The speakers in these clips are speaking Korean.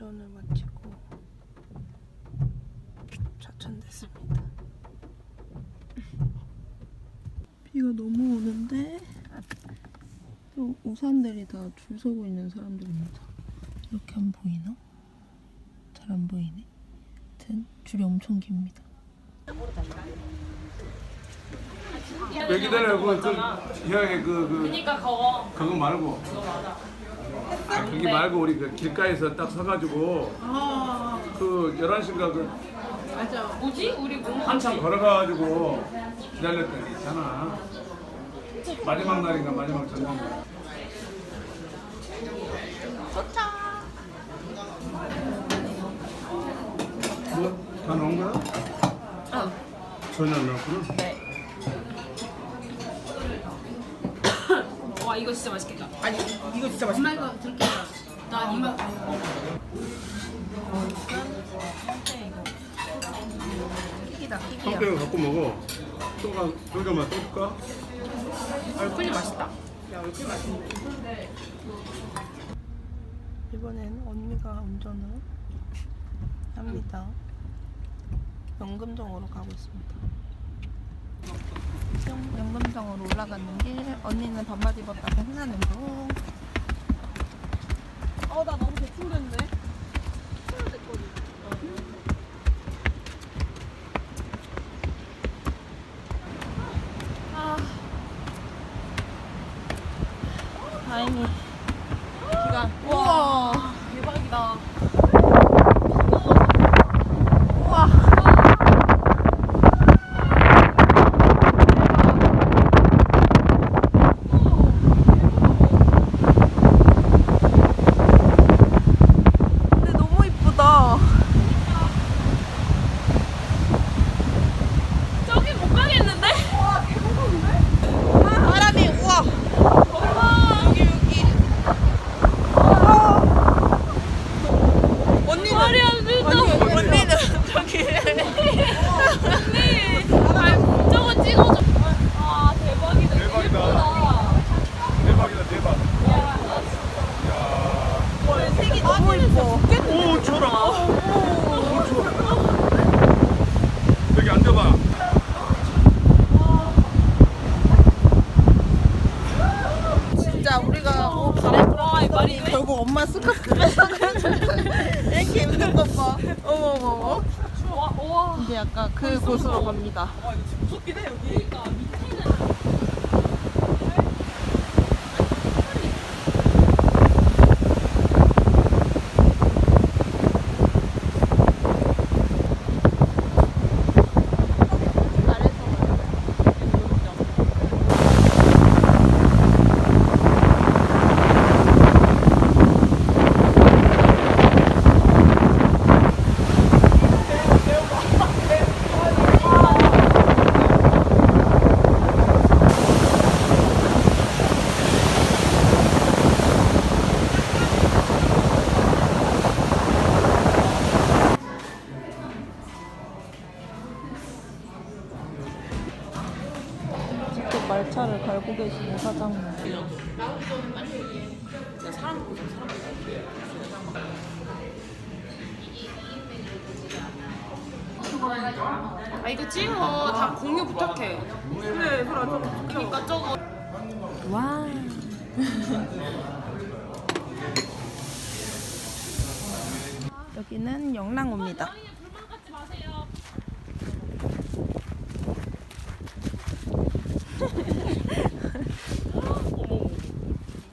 운전을 마치고 좌천됐습니다. 비가 너무 오는데 또 우산들이 다 줄 서고 있는 사람들입니다. 이렇게 안 보이나? 잘 안 보이네. 하여튼 줄이 엄청 깁니다. 여기다가 그, 그 형의 그, 그 그러니까 그거 그거 말고 아, 그게 말고 우리 그 길가에서 딱 서가지고 그 11시인가 그 뭐지? 우리 뭐 한참 걸어가가지고 기다렸던 게 있잖아 마지막 날인가 마지막 전날 좋다 뭐? 다 넣은 거야? 어. 전혀 안 넣었구나 네. 와 이거 진짜 맛있겠다. 아니 이거 진짜 맛있겠다. 엄마 이거 들게. 나 이거. 성격을 갖고 먹어 조금만 또 줄까? 얼큰이 맛있다. 야 얼큰이 맛있네. 이번엔 언니가 운전을 합니다. 연금정으로 가고 있습니다. 지금 연금정으로 올라가는 길 언니는 반바지 입었다가 신나는 중. 어나 너무 대충 됐네. 다행히 비가 우와 대박이다. 우와 근데 너무 이쁘다. 저기 못 가겠는데? 아, 바람이 우와. 여기 여기. 아. 언니는 말이 안 된다. 언니, 언니는 저기. 아니 저거 찍어줘. 아 대박이다. 대박이다. 예쁘다. 대박이다 대박 색이 너무 이뻐. 오 추워라 오 추워 여기 앉아봐 진짜 우리가 옷 갈아입으러 말이 결국 엄마 스카프 이렇게 입는 것 봐. 어머 어머 어머. 와 와. 이제 약간 그 곳으로 갑니다. 직접 갈고 계시는 사장님. 아 이거 찍어. 다 공유 부탁해. 그래 그래 좀 그러니까 저거. 와. 여기는 영랑호입니다. 불만 갖지 마세요.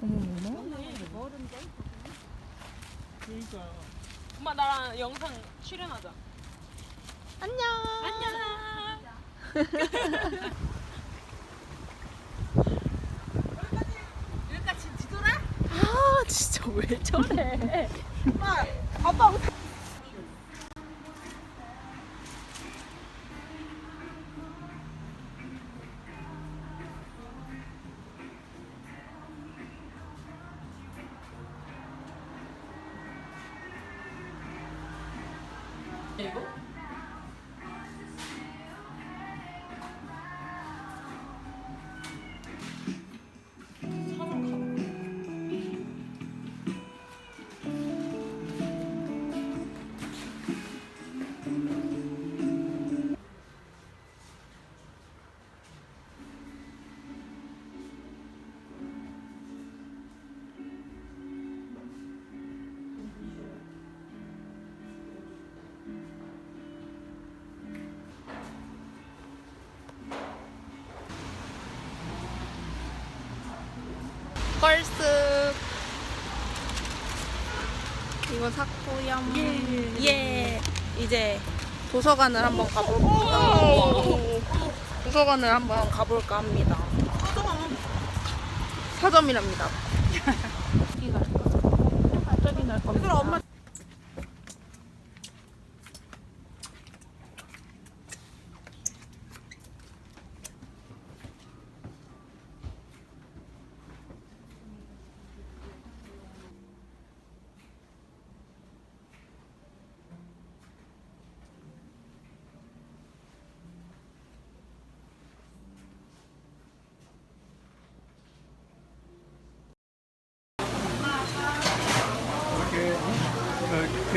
어머머머. 엄마 나랑 영상 출연하자. 안녕. 안녕. 아 진짜 왜 저래? 이거? 걸스 이거 샀고요. 예. 이제 도서관을 한번 가볼까. 도서관을 한번 가볼까 합니다. 사점이랍니다. 여기가 저기 날 겁니다. 엄마.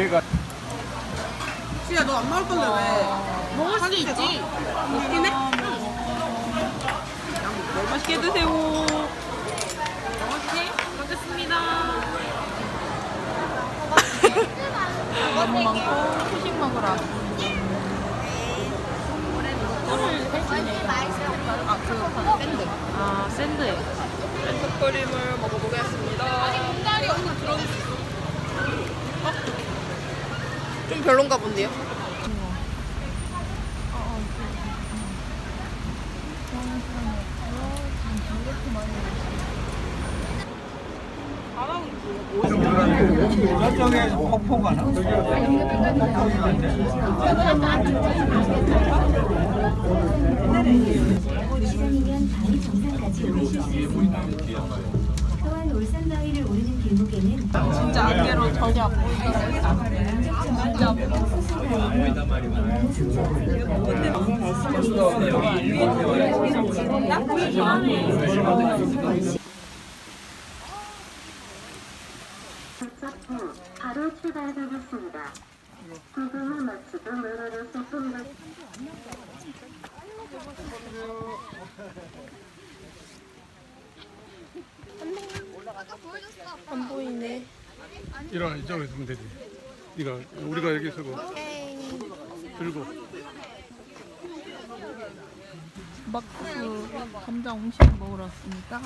걔가 지야 너 안 먹을 건데 왜? 먹을 수 있지. 먹긴 해. 맛있게 드세요. 맛있게 먹겠습니다. 많고 후식 먹으러. 아그 밴드. 아 샌드. 밴드크림을 먹어보겠습니다. 아니 분갈이 어디 들어있어? 좀 별론가 본데요? 저쪽에 폭포가 나. 진짜 안개로 전혀 안. 후 바로. 구금을 마치고 소품 안 보이네. 이런 이쪽으로 있으면 되지. 이거 우리가 여기 서고 들고 막국수 감자 옹심 먹으러 왔습니다.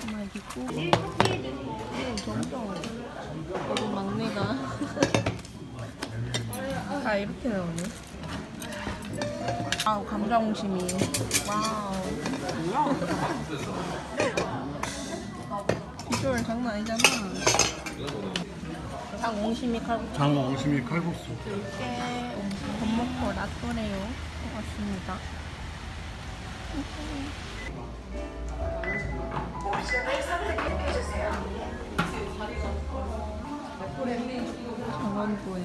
정말 기고 점점 우리 막내가 다 이렇게 나오네. 아우 감자 옹심이 와우. 비주얼 장난 아니잖아. 장 옹심이 칼국수. 장어 옹심이 칼국수. 이렇게 밥 먹고 라또레요 왔습니다. 강원도에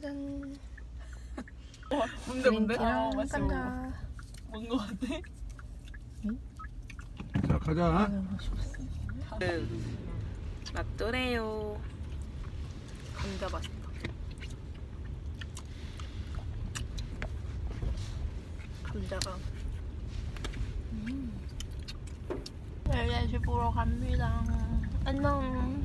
짜잔. 뭔데 뭔데? 랑 감자. 뭔거 같아? 자 가자. 맛도래요. 감자 맛있다. 감자가. 음. 네, 11시 보러 갑니다. 안녕.